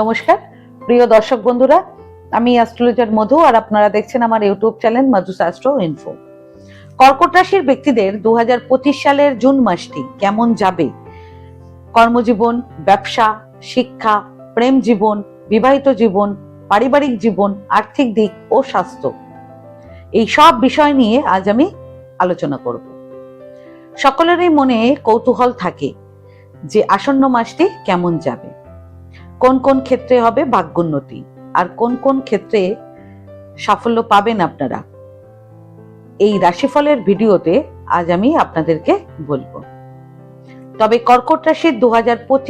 নমস্কার। প্রিয় দর্শক বন্ধুরা, আমি অ্যাস্ট্রোলজার মধু আর আপনারা দেখছেন আমার ইউটিউব চ্যানেল মধু শাস্ত্র ইনফো কর্কট রাশির ব্যক্তিদের দু হাজার পঁচিশ সালের জুন মাসটি কেমন যাবে? কর্মজীবন, ব্যবসা, শিক্ষা, প্রেম জীবন, বিবাহিত জীবন, পারিবারিক জীবন, আর্থিক দিক ও স্বাস্থ্য। এই সব বিষয় নিয়ে আজ আমি আলোচনা করব। সকলেরই মনে কৌতূহল থাকে যে আসন্ন মাসটি কেমন যাবে। কোন কোন ক্ষেত্রে হবে ভাগ্যোন্নতি? আর কোন কোন ক্ষেত্রে সাফল্য পাবেন আপনারা? এই রাশিফলের ভিডিওতে আজ আমি আপনাদেরকে বলব। তবে কর্কট রাশির দু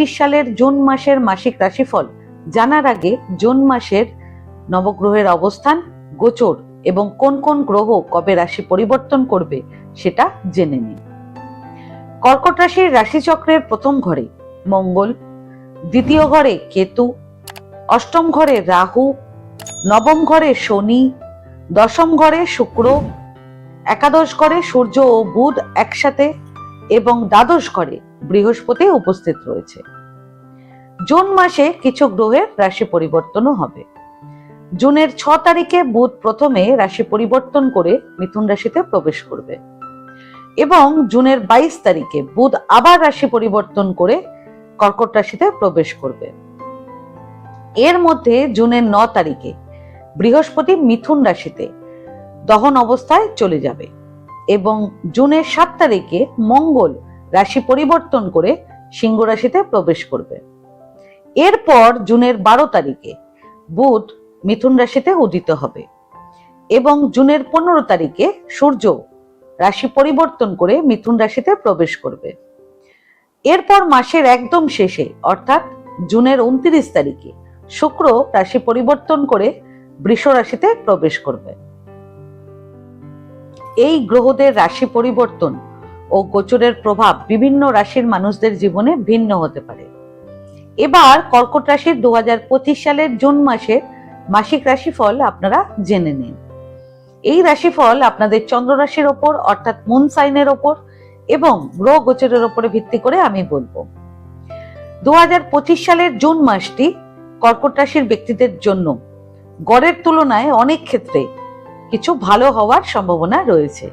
সালের জুন মাসের মাসিক রাশিফল জানার আগে জুন মাসের নবগ্রহের অবস্থান গোচর এবং কোন কোন গ্রহ কবে রাশি পরিবর্তন করবে সেটা জেনে নিন। কর্কট রাশির রাশিচক্রের প্রথম ঘরে মঙ্গল দ্বিতীয় ঘরে কেতু, অষ্টম ঘরে রাহু, নবম ঘরে শনি, দশম ঘরে শুক্র, একাদশ ঘরে সূর্য ও বুধ একসাথে এবং দ্বাদশ ঘরে বৃহস্পতি উপস্থিত রয়েছে। জুন মাসে কিছু গ্রহের রাশি পরিবর্তনও হবে। জুনের ছ তারিখে বুধ প্রথমে রাশি পরিবর্তন করে মিথুন রাশিতে প্রবেশ করবে। এবং জুনের বাইশ তারিখে বুধ আবার রাশি পরিবর্তন করে কর্কট রাশিতে প্রবেশ করবে। এর মধ্যে জুনের ন তারিখে বৃহস্পতি মিথুন রাশিতে দহন অবস্থায় চলে যাবে এবং জুনের সাত তারিখে মঙ্গল রাশি পরিবর্তন করে সিংহ রাশিতে প্রবেশ করবে। এরপর জুনের বারো তারিখে বুধ মিথুন রাশিতে উদিত হবে এবং জুনের পনেরো তারিখে সূর্য রাশি পরিবর্তন করে মিথুন রাশিতে প্রবেশ করবে। এরপর মাসের একদম শেষে, অর্থাৎ জুনের উনত্রিশ তারিখে, শুক্র রাশি পরিবর্তন করে বৃষ রাশিতে প্রবেশ করবে। এই গ্রহদের রাশি পরিবর্তন ও গোচরের প্রভাব বিভিন্ন রাশির মানুষদের জীবনে ভিন্ন হতে পারে। এবার কর্কট রাশির দু হাজার পঁচিশ সালের জুন মাসে মাসিক রাশিফল আপনারা জেনে নিন। এই রাশিফল আপনাদের চন্দ্র রাশির ওপর, অর্থাৎ মুন সাইনের ওপর এবং গ্রহ গোচরের ওপরে ভিত্তি করে আমি বলব। দু হাজার পঁচিশ সালের জুন মাসটি কর্কট রাশির ব্যক্তিদের জন্য গড়ের তুলনায় অনেক ক্ষেত্রে কিছু ভালো হওয়ার সম্ভাবনা রয়েছে।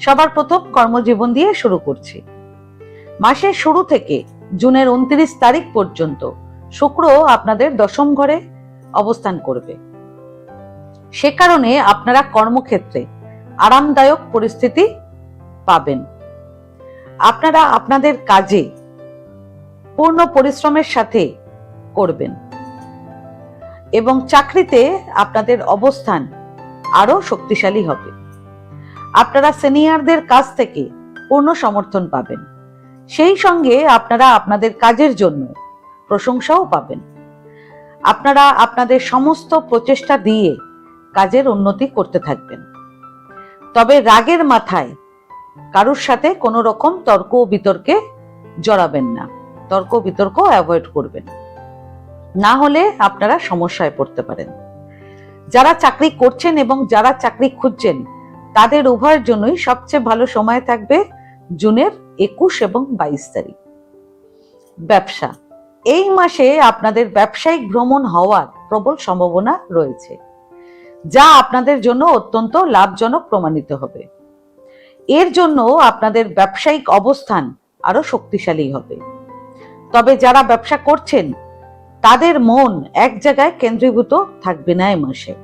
সবার প্রথম কর্মজীবন দিয়ে শুরু করছি। মাসের শুরু থেকে জুনের উনত্রিশ তারিখ পর্যন্ত শুক্র আপনাদের দশম ঘরে অবস্থান করবে। সে কারণে আপনারা কর্মক্ষেত্রে আরামদায়ক পরিস্থিতি পাবেন। আপনারা আপনাদের কাজে পূর্ণ পরিশ্রমের সাথে করবেন। এবং চাকরিতে আপনাদের অবস্থান আরও শক্তিশালী হবে। আপনারা সিনিয়রদের কাছ থেকে পূর্ণ সমর্থন পাবেন। সেই সঙ্গে আপনারা আপনাদের কাজের জন্য প্রশংসাও পাবেন। আপনারা আপনাদের সমস্ত প্রচেষ্টা দিয়ে কাজের উন্নতি করতে থাকবেন। তবে রাগের মাথায় কারুর সাথে কোনো রকম তর্ক বিতর্কে জড়াবেন না। তর্ক বিতর্ক অ্যাভয়েড করবেন। না হলে আপনারা সমস্যায় পড়তে পারেন। যারা চাকরি করছেন এবং যারা চাকরি খুঁজছেন, তাদের উভয়ের জন্যই সবচেয়ে ভালো সময় থাকবে জুনের একুশ এবং বাইশ তারিখ। ব্যবসা। এই মাসে আপনাদের ব্যবসায়িক ভ্রমণ হওয়ার প্রবল সম্ভাবনা রয়েছে, যা আপনাদের জন্য অত্যন্ত লাভজনক প্রমাণিত হবে। এর জন্য আপনাদের ব্যবসায়িক অবস্থান আরও শক্তিশালী হবে। তবে যারা ব্যবসা করছেন, তাদের মন এক জায়গায় কেন্দ্রীভূত থাকবে না এ মাসে।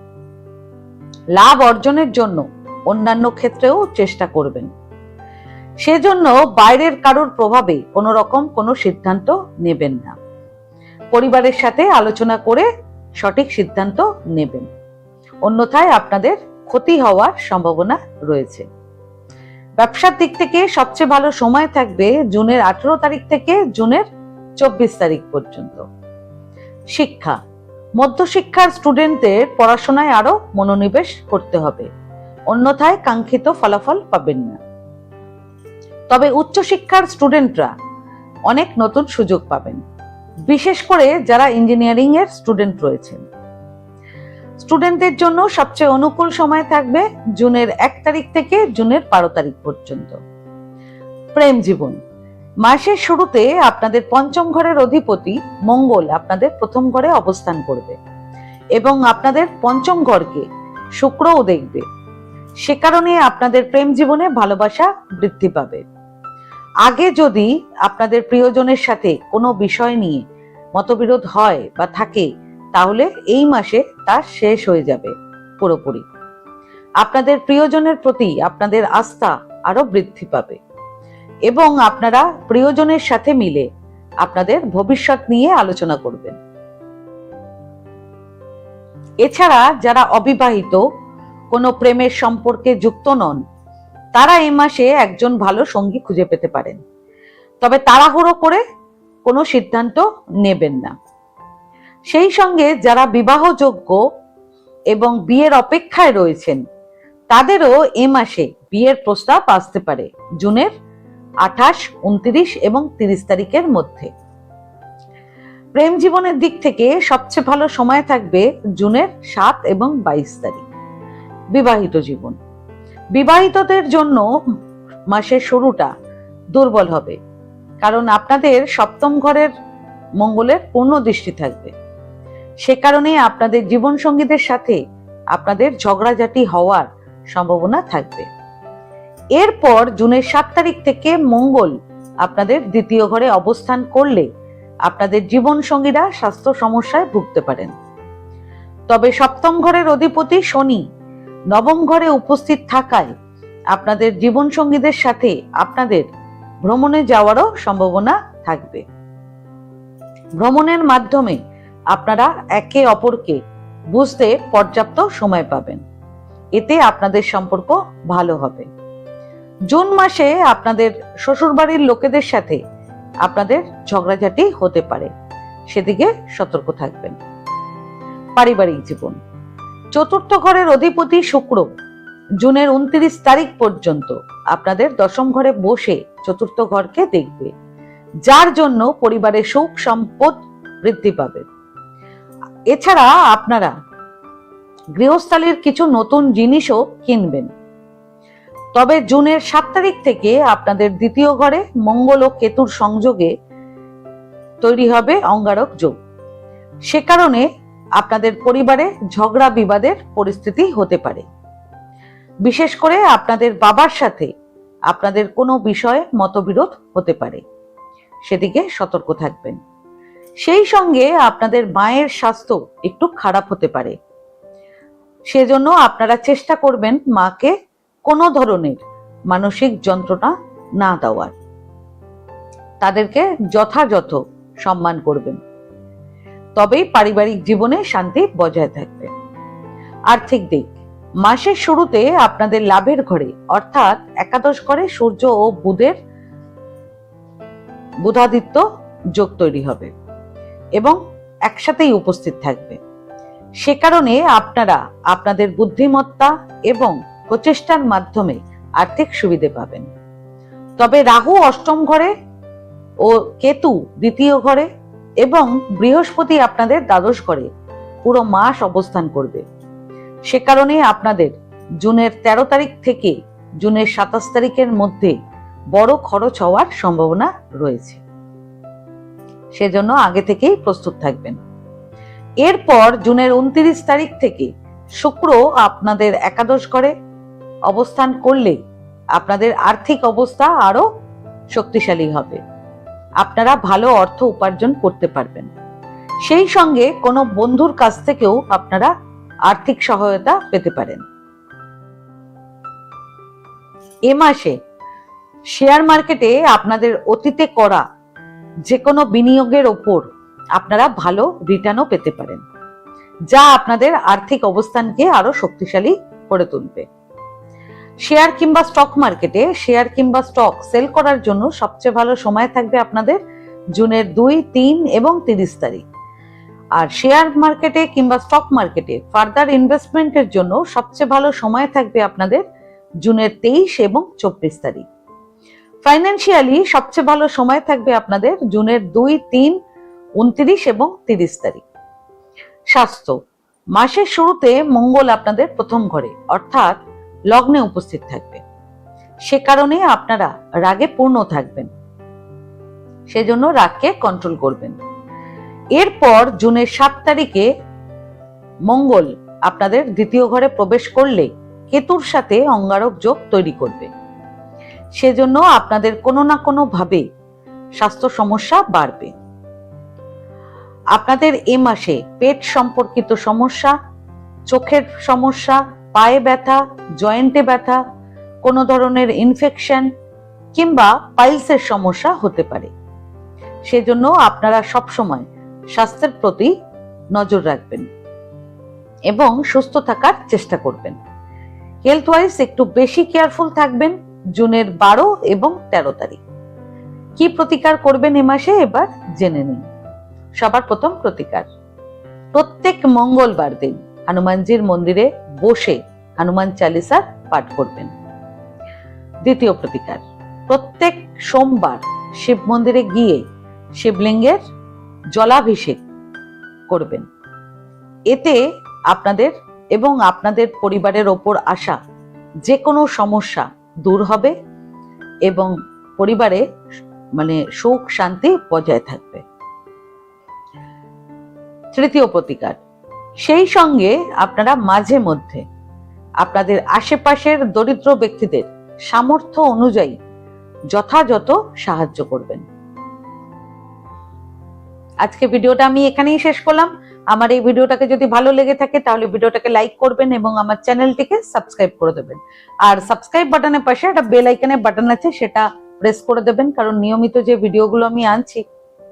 লাভ অর্জনের জন্য অন্যান্য ক্ষেত্রেও চেষ্টা করবেন। সেজন্য বাইরের কারোর প্রভাবে কোনো রকম কোনো সিদ্ধান্ত নেবেন না। পরিবারের সাথে আলোচনা করে সঠিক সিদ্ধান্ত নেবেন। অন্যথায় আপনাদের ক্ষতি হওয়ার সম্ভাবনা রয়েছে। ব্যবসার দিক থেকে সবচেয়ে ভালো সময় থাকবে জুনের আঠেরো তারিখ থেকে জুনের চব্বিশ তারিখ পর্যন্ত। শিক্ষা। মধ্যশিক্ষার স্টুডেন্টদের পড়াশোনায় আরও মনোনিবেশ করতে হবে। অন্যথায় কাঙ্ক্ষিত ফলাফল পাবেন না। তবে উচ্চশিক্ষার স্টুডেন্টরা অনেক নতুন সুযোগ পাবেন। বিশেষ করে যারা ইঞ্জিনিয়ারিং এর স্টুডেন্ট রয়েছেন। স্টুডেন্টদের জন্য সবচেয়ে অনুকূল সময় থাকবে জুনের এক তারিখ থেকে জুনের বারো তারিখ পর্যন্ত। প্রেম জীবন। মাসের শুরুতে আপনাদের পঞ্চম ঘরের অধিপতি মঙ্গল আপনাদের প্রথম ঘরে অবস্থান করবে এবং আপনাদের পঞ্চম ঘরকে শুক্রও দেখবে। সে কারণে আপনাদের প্রেম জীবনে ভালোবাসা বৃদ্ধি পাবে। আগে যদি আপনাদের প্রিয়জনের সাথে কোনো বিষয় নিয়ে মতবিরোধ হয় বা থাকে তাহলে এই মাসে তা শেষ হয়ে যাবে, পুরোপুরি। আপনাদের প্রিয়জনের প্রতি আপনাদের আস্থা আরও বৃদ্ধি পাবে। এবং আপনারা প্রিয়জনের সাথে মিলে আপনাদের ভবিষ্যৎ নিয়ে আলোচনা করবেন। এছাড়া যারা অবিবাহিত, কোনো প্রেমের সম্পর্কে যুক্ত নন, তারা এই মাসে একজন ভালো সঙ্গী খুঁজে পেতে পারেন। তবে তাড়াহুড়ো করে কোনো সিদ্ধান্ত নেবেন না। সেই সঙ্গে যারা বিবাহযোগ্য এবং বিয়ের অপেক্ষায় রয়েছেন, তাদেরও এ মাসে বিয়ের প্রস্তাব আসতে পারে, জুনের আঠাশ, উনত্রিশ এবং তিরিশ তারিখের মধ্যে। প্রেম জীবনের দিক থেকে সবচেয়ে ভালো সময় থাকবে জুনের সাত এবং বাইশ তারিখ, বিবাহিত জীবন। বিবাহিতদের জন্য মাসের শুরুটা দুর্বল হবে, কারণ আপনাদের সপ্তম ঘরের মঙ্গলের পূর্ণ দৃষ্টি থাকবে। সে কারণে আপনাদের জীবন সঙ্গীদের সাথে আপনাদের ঝগড়াঝাটি হওয়ার সম্ভাবনা থাকবে। এরপর জুনের সাত তারিখ থেকে মঙ্গল আপনাদের দ্বিতীয় ঘরে অবস্থান করলে আপনাদের জীবন সঙ্গীরা স্বাস্থ্য সমস্যায় ভুগতে পারেন। তবে সপ্তম ঘরের অধিপতি শনি নবম ঘরে উপস্থিত থাকায় আপনাদের জীবন সঙ্গীদের সাথে আপনাদের ভ্রমণে যাওয়ারও সম্ভাবনা থাকবে। ভ্রমণের মাধ্যমে আপনারা একে অপরকে বুঝতে পর্যাপ্ত সময় পাবেন। এতে আপনাদের সম্পর্ক ভালো হবে। জুন মাসে আপনাদের শ্বশুরবাড়ির লোকেদের সাথে আপনাদের ঝগড়াঝাটি হতে পারে। সেদিকে সতর্ক থাকবেন। পারিবারিক জীবন। চতুর্থ ঘরের অধিপতি শুক্র জুনের উনত্রিশ তারিখ পর্যন্ত আপনাদের দশম ঘরে বসে চতুর্থ ঘরকে দেখবে, যার জন্য পরিবারের সুখ সম্পদ বৃদ্ধি পাবে। এছাড়া আপনারা গৃহস্থালির কিছু নতুন জিনিসও কিনবেন। তবে জুনের সাত তারিখ থেকে আপনাদের দ্বিতীয় ঘরে মঙ্গল ও কেতুর সংযোগে তৈরি হবে অঙ্গারক যোগ। সে কারণে আপনাদের পরিবারে ঝগড়া বিবাদের পরিস্থিতি হতে পারে। বিশেষ করে আপনাদের বাবার সাথে আপনাদের কোনো বিষয়ে মতবিরোধ হতে পারে। সেদিকে সতর্ক থাকবেন। সেই সঙ্গে আপনাদের মায়ের স্বাস্থ্য একটু খারাপ হতে পারে। সেজন্য আপনারা চেষ্টা করবেন মাকে কোনো ধরনের মানসিক যন্ত্রণা না দেওয়ার। তাদেরকে যথাযথ সম্মান করবেন। তবেই পারিবারিক জীবনে শান্তি বজায় থাকবে। আর্থিক দিক, মাসের শুরুতে আপনাদের লাভের ঘরে, অর্থাৎ একাদশ ঘরে সূর্য ও বুধের বুধাদিত্য যোগ তৈরি হবে। এবং একসাথেই উপস্থিত থাকবে। সে কারণে আপনারা আপনাদের বুদ্ধিমত্তা এবং প্রচেষ্টার মাধ্যমে আর্থিক সুবিধে পাবেন। তবে রাহু অষ্টম ঘরে ও কেতু দ্বিতীয় ঘরে এবং বৃহস্পতি আপনাদের দ্বাদশ ঘরে পুরো মাস অবস্থান করবে। সে কারণে আপনাদের জুনের ১৩ তারিখ থেকে জুনের সাতাশ তারিখের মধ্যে বড় খরচ হওয়ার সম্ভাবনা রয়েছে। সেজন্য আগে থেকেই প্রস্তুত থাকবেন। এরপর জুনের উনত্রিশ তারিখ থেকে শুক্র আপনাদের একাদশ ঘরে অবস্থান করলে আপনাদের আর্থিক অবস্থা আরও শক্তিশালী হবে। আপনারা ভালো অর্থ উপার্জন করতে পারবেন। সেই সঙ্গে কোনো বন্ধুর কাছ থেকেও আপনারা আর্থিক সহায়তা পেতে পারেন। এ মাসে শেয়ার মার্কেটে আপনাদের অতীতে করা যে কোনো বিনিয়োগের ওপর আপনারা ভালো রিটার্নও পেতে পারেন, যা আপনাদের আর্থিক অবস্থানকে আরও শক্তিশালী করে তুলবে। শেয়ার কিংবা স্টক মার্কেটে শেয়ার কিংবা স্টক সেল করার জন্য সবচেয়ে ভালো সময় থাকবে আপনাদের জুনের দুই, তিন এবং তিরিশ তারিখ। আর শেয়ার মার্কেটে কিংবা স্টক মার্কেটে ফার্দার ইনভেস্টমেন্টের জন্য সবচেয়ে ভালো সময় থাকবে আপনাদের জুনের তেইশ এবং চব্বিশ তারিখ। ফাইন্যান্সিয়ালি সবচেয়ে ভালো সময় থাকবে আপনাদের জুনের দুই, তিন, উনত্রিশ এবং তিরিশ তারিখ। স্বাস্থ্য। মাসের শুরুতে মঙ্গল আপনাদের প্রথম ঘরে, অর্থাৎ লগ্নে উপস্থিত থাকবে। সে কারণে আপনারা রাগে পূর্ণ থাকবেন। সেজন্য রাগকে কন্ট্রোল করবেন। এরপর জুনের সাত তারিখে মঙ্গল আপনাদের দ্বিতীয় ঘরে প্রবেশ করলে কেতুর সাথে অঙ্গারক যোগ তৈরি করবে। সেজন্য আপনাদের কোনো না কোনো ভাবে স্বাস্থ্য সমস্যা বাড়বে। আপনাদের এ মাসে পেট সম্পর্কিত সমস্যা, চোখের সমস্যা, পায়ে ব্যথা, জয়েন্টে ব্যথা, কোনো ধরনের ইনফেকশন কিংবা পাইলসের সমস্যা হতে পারে। সেজন্য আপনারা সবসময় স্বাস্থ্যের প্রতি নজর রাখবেন এবং সুস্থ থাকার চেষ্টা করবেন। হেলথ ওয়াইজ একটু বেশি কেয়ারফুল থাকবেন। জুনের বারো এবং তেরো তারিখ। কি প্রতিকার করবেন এ মাসে এবার জেনে নিন। সবার প্রথম প্রতিকার। প্রত্যেক মঙ্গলবার দিন হনুমানজির মন্দিরে বসে হনুমান চালিসা পাঠ করবেন। দ্বিতীয় প্রতিকার, প্রত্যেক সোমবার শিব মন্দিরে গিয়ে শিবলিঙ্গের জলাভিষেক করবেন। এতে আপনাদের এবং আপনাদের পরিবারের ওপর আসা যে কোনো সমস্যা দূর হবে এবং পরিবারে মানে সুখ শান্তি বজায় থাকবে। তৃতীয় প্রতিকার, সেই সঙ্গে আপনারা মাঝে মধ্যে আপনাদের আশেপাশের দরিদ্র ব্যক্তিদের সামর্থ্য অনুযায়ী যথাযথ সাহায্য করবেন। আজকে ভিডিওটা আমি এখানেই শেষ করলাম। আমার এই ভিডিওটাকে যদি ভালো লেগে থাকে, তাহলে ভিডিওটাকে লাইক করবেন এবং আমার চ্যানেলটিকে সাবস্ক্রাইব করে দেবেন। আর সাবস্ক্রাইব বাটনের পাশে একটা বেল আইকনের বাটন আছে, সেটা প্রেস করে দেবেন, কারণ নিয়মিত যে ভিডিওগুলো আমি আনছি,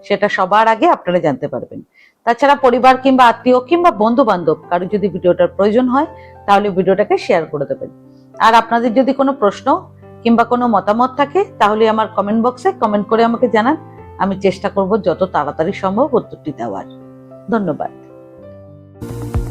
সেটা সবার আগে আপনারা জানতে পারবেন। তাছাড়া পরিবার কিংবা আত্মীয় কিংবা বন্ধু বান্ধব কারও যদি ভিডিওটার প্রয়োজন হয়, তাহলে ভিডিওটাকে শেয়ার করে দেবেন। আর আপনাদের যদি কোনো প্রশ্ন কিংবা কোনো মতামত থাকে, তাহলে আমার কমেন্ট বক্সে কমেন্ট করে আমাকে জানান। আমি চেষ্টা করব যত তাড়াতাড়ি সম্ভব উত্তরটি দেওয়ার। ধন্যবাদ। Thank you